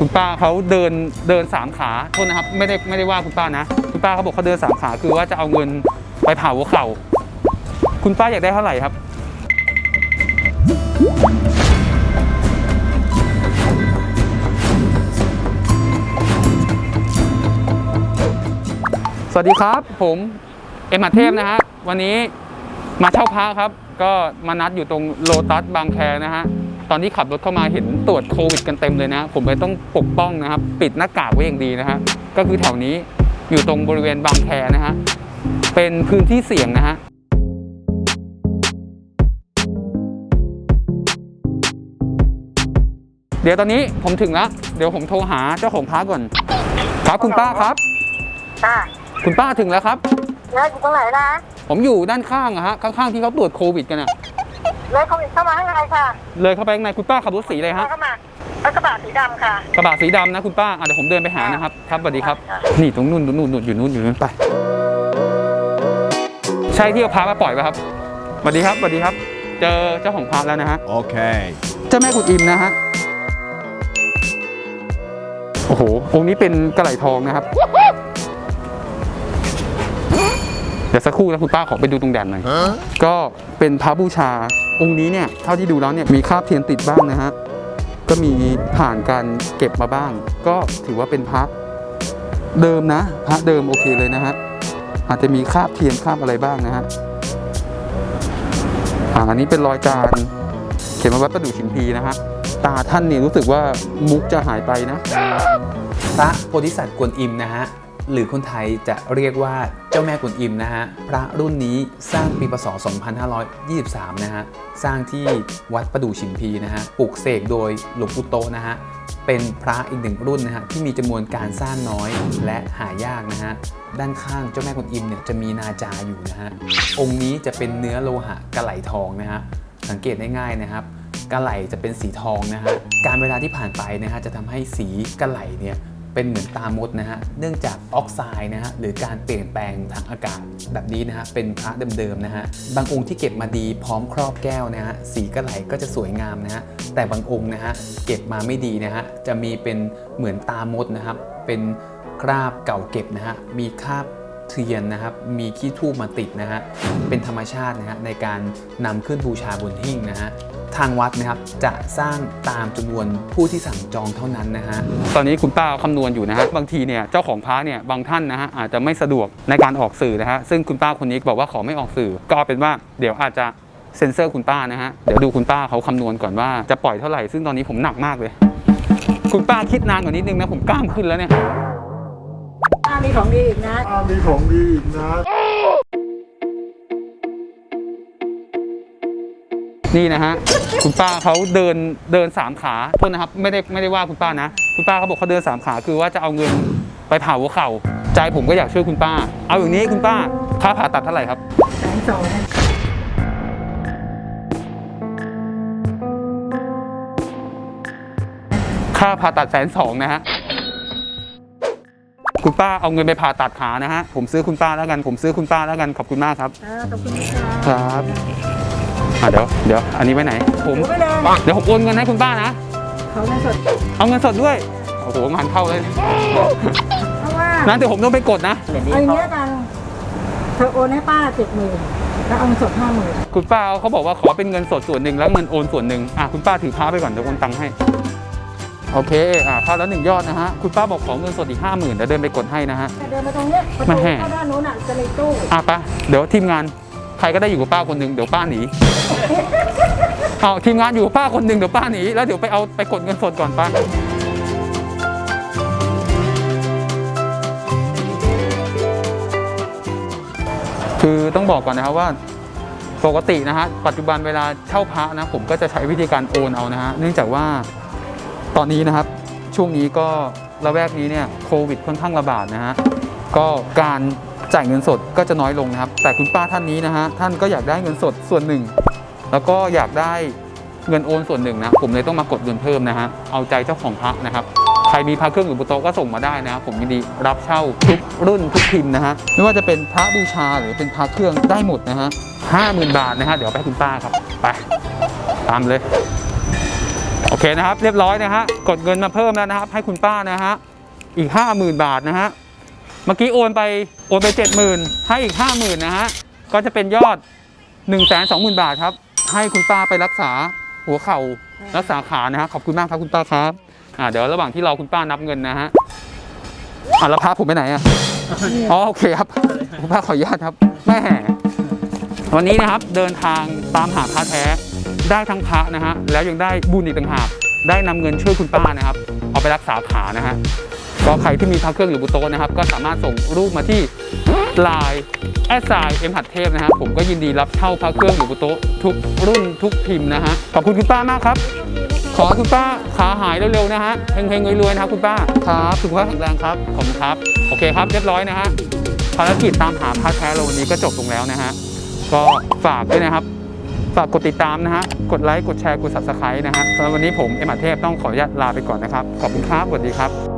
คุณป้าเขาเดินเดินสามขาโทษนะครับ ไม่ได้ไม่ได้ว่าคุณป้านะ คุณป้าเขาบอกเขาเดินสามขาคือว่าจะเอาเงินไปเผาหัวเข่า คุณป้าอยากได้เท่าไหร่ครับ สวัสดีครับผมเอ็มอาเทพนะฮะวันนี้มาเช่าพระครับ ก็มานัดอยู่ตรงโลตัสบางแคนะฮะ ตอนที่ขับรถเข้ามาเห็นตรวจโควิดกันเต็มเลยนะ ผมเลยต้องปกป้องนะครับ ปิดหน้ากากไว้อย่างดีนะฮะก็คือแถวนี้อยู่ตรงบริเวณบางแคนะฮะเป็นพื้นที่เสี่ยงนะฮะเดี๋ยวตอนนี้ผมถึงแล้ว เดี๋ยวผมโทรหาเจ้าของพระก่อน ครับคุณป้าครับ ค่ะคุณป้าถึงแล้วครับ แล้วอยู่ตรงไหนนะ ผมอยู่ด้านข้างอะฮะ ข้างๆที่เขาตรวจโควิดกันอะ เลยโควิดเข้ามาข้างในค่ะเลยเข้าไปข้างในคุณป้าขับรถสีอะไรฮะเข้ามารถกระบะสีดำค่ะ กระบะสีดำนะคุณป้าอะเดี๋ยวผมเดินไปหานะครับ ครับสวัสดีครับค่ะนี่ตรงนู่นตรงนู่นนู่นอยู่นู่นอยู่นู่นไป ใช่ที่เอาพามาปล่อยป่ะครับสวัสดีครับสวัสดีครับ เจอเจ้าของพาแล้วนะฮะ Okay. เจ้าแม่กุดอิมนะฮะ โอ้โห องค์นี้เป็นกระไหลทองนะครับ เดี๋ยวสักครู่นะคุณป้าขอไปดูตรงแดนหน่อย Huh? ก็เป็นพระบูชาองค์นี้เนี่ยเท่าที่ดูแล้วเนี่ยมีคราบเทียนติดบ้างนะฮะก็มีผ่านการเก็บมาบ้าง ก็ถือว่าเป็นพระเดิมนะ พระเดิมโอเคเลยนะฮะอาจจะมีคราบเทียนคราบอะไรบ้างนะฮะอ่าอันนี้เป็นรอยจานเขียนมาวัดประดู่ชิมพีนะฮะตาท่านเนี่ยรู้สึกว่ามุกจะหายไปนะพระโพธิสัตว์กวนอิมนะฮะ หรือคนไทยจะเรียกว่าเจ้าแม่กวนอิมนะฮะ พระรุ่นนี้สร้างปีพศ 2523 นะฮะ สร้างที่วัดประดู่ชิมพีนะฮะ ปลูกเสกโดยหลวงปู่โตนะฮะ เป็นพระอีกหนึ่งรุ่นนะฮะที่มีจำนวนการสร้างน้อยและหายากนะฮะ ด้านข้างเจ้าแม่กวนอิมเนี่ยจะมีนาจาอยู่นะฮะ องค์นี้จะเป็นเนื้อโลหะกระไหลทองนะฮะ สังเกตได้ง่ายนะครับกระไหลจะเป็นสีทองนะฮะ การเวลาที่ผ่านไปนะฮะจะทำให้สีกระไหลเนี่ย เป็นเหมือนตามดนะฮะ เนื่องจากออกไซด์นะฮะหรือการเปลี่ยนแปลงทางอากาศแบบนี้นะฮะเป็นพระเดิมๆนะฮะ บางองค์ที่เก็บมาดีพร้อมครอบแก้วนะฮะสีกระไหลก็จะสวยงามนะฮะ แต่บางองค์นะฮะเก็บมาไม่ดีนะฮะจะมีเป็นเหมือนตามดนะครับ เป็นคราบเก่าเก็บนะฮะ มีคราบเทียนนะครับ มีขี้ทูบมาติดนะฮะ เป็นธรรมชาตินะฮะในการนำขึ้นบูชาบนหิ้งนะฮะ ทางวัดนะครับจะสร้างตามจำนวนผู้ที่สั่งจองเท่านั้นนะฮะตอนนี้คุณป้าคำนวณอยู่นะฮะบางทีเนี่ยเจ้าของพระเนี่ยบางท่านนะฮะอาจจะไม่สะดวกในการออกสื่อนะฮะซึ่งคุณป้าคนนี้บอกว่าขอไม่ออกสื่อ ก็เอาเป็นว่าเดี๋ยวอาจจะเซ็นเซอร์คุณป้านะฮะเดี๋ยวดูคุณป้าเขาคำนวณก่อนว่าจะปล่อยเท่าไหร่ซึ่งตอนนี้ผมหนักมากเลย คุณป้าคิดนานกว่านิดนึงนะผมกล้ามขึ้นแล้วเนี่ยถ้ามีของดีอีกนะมีของดีอีกนะ นี่นะฮะคุณป้าเขาเดินเดินสามขาโทษนะครับไม่ได้ไม่ได้ว่าคุณป้านะ คุณป้าเขาบอกเขาเดินสามขาคือว่าจะเอาเงินไปเผาหัวเข่าใจผมก็อยากช่วยคุณป้า เอาอย่างนี้คุณป้าค่าผ่าตัดเท่าไหร่ครับแสนสองนะค่าผ่าตัดแสนสองนะฮะคุณป้าเอาเงินไปผ่าตัดขานะฮะผมซื้อคุณป้าแล้วกันผมซื้อคุณป้าแล้วกันขอบคุณมากครับอ่าขอบคุณนะคคะรับ อะเดี๋ยวเดี๋ยวอันนี้ไว้ไหน ผมถือไปเลย เดี๋ยวผมโอนเงินให้คุณป้านะ เขาเงินสด เอาเงินสดด้วย โอ้โหงานเข้าเลยเพราะว่านั้นเดี๋ยวผมต้องไปกดนะ เอาอย่างนี้ละกัน เธอโอนให้ป้าเจ็ดหมื่นแล้วเอาเงินสดห้าหมื่นคุณป้าเขาบอกว่าขอเป็นเงินสดส่วนหนึ่งแล้วเงินโอนส่วนหนึ่งอะคุณป้าถือพาไปก่อนเดี๋ยวโอนตังค์ให้ โอเคอะเข้าแล้วหนึ่งยอดนะฮะ คุณป้าบอกขอเงินสดอีกห้าหมื่นเดี๋ยวเดินไปกดให้นะฮะเดินมาตรงเนี้ยประไม่ตูให้ เข้าด้านนู้นอะจะมีตู้อะไปะเดี๋ยวทีมงาน ใครก็ได้อยู่กับป้าคนหนึ่งเดี๋ยวป้าหนีเอาทีมงานอยู่ป้าคนหนึ่งเดี๋ยวป้าหนีแล้วเดี๋ยวไปเอาไปกดเงินสดก่อนป้าคือต้องบอกก่อนนะครับว่าปกตินะฮะปัจจุบันเวลาเช่าพระนะผมก็จะใช้วิธีการโอนเอานะฮะเนื่องจากว่าตอนนี้นะครับช่วงนี้ก็ระแวกนี้เนี่ยโควิดค่อนข้างระบาดนะฮะก็การ จ่ายเงินสดก็จะน้อยลงนะครับ แต่คุณป้าท่านนี้นะฮะท่านก็อยากได้เงินสดส่วนหนึ่ง แล้วก็อยากได้เงินโอนส่วนหนึ่งนะผมเลยต้องมากดเงินเพิ่มนะฮะเอาใจเจ้าของพระนะครับใครมีพระเครื่องหรือบนโต๊ะก็ส่งมาได้นะครับผมยินดีรับเช่าทุกรุ่นทุกพิมพ์นะฮะไม่ว่าจะเป็นพระบูชาหรือเป็นพระเครื่องได้หมดนะฮะห้าหมื่นบาทนะฮะเดี๋ยวไปคุณป้าครับไปตามเลยโอเคเคนะครับ เรียบร้อยนะฮะกดเงินมาเพิ่มแล้วนะครับ ให้คุณป้านะฮะอีก 50,000 บาทนะฮะ เมื่อกี้โอนไปโอนไป 70,000 ให้อีก 50,000 นะฮะ ก็จะเป็นยอด 1 2 0 0 0 0 บาทครับ ให้คุณป้าไปรักษาหัวเข่ารักษาขานะฮะ ขอบคุณมากครับคุณป้าครับอ่าเดี๋ยวระหว่างที่รอคุณป้านับเงินนะฮะอ่าแล้วพาผมไปไหนอะอ๋อโอเคครับคุณป้าขออนุญาตครับแม่วันนี้นะครับเดินทางตามหาพระแท้ได้ทั้งพระนะฮะแล้วยังได้บุญอีกต่างหากได้นำเงินช่วยคุณป้านะครับ เอาไปรักษาขานะฮะ ก็ใครที่มีพระเครื่องหรือบุโตนะครับ ก็สามารถส่งรูปมาที่ไลน์แอดไซเอ็มหัดเทพนะฮะผมก็ยินดีรับเช่าพระเครื่องหรือบุโตทุกรุ่นทุกพิมพ์นะฮะขอบคุณคุณป้ามากครับ ขอให้คุณป้าขาหายเร็วๆนะฮะเฮงๆรวยๆนะครับคุณป้าครับสุขภาพแข็งแรงครับขอบคุณครับ โอเคครับเรียบร้อยนะฮะภารกิจตามหาพระแท้เราวันนี้ก็จบลงแล้วนะฮะก็ฝากด้วยนะครับฝากกดติดตามนะฮะ กดไลค์ กดแชร์ กด subscribe นะฮะสำหรับวันนี้ผม เอ็มอาเทพต้องขออนุญาตลาไปก่อนนะครับ ขอบคุณครับ สวัสดีครับ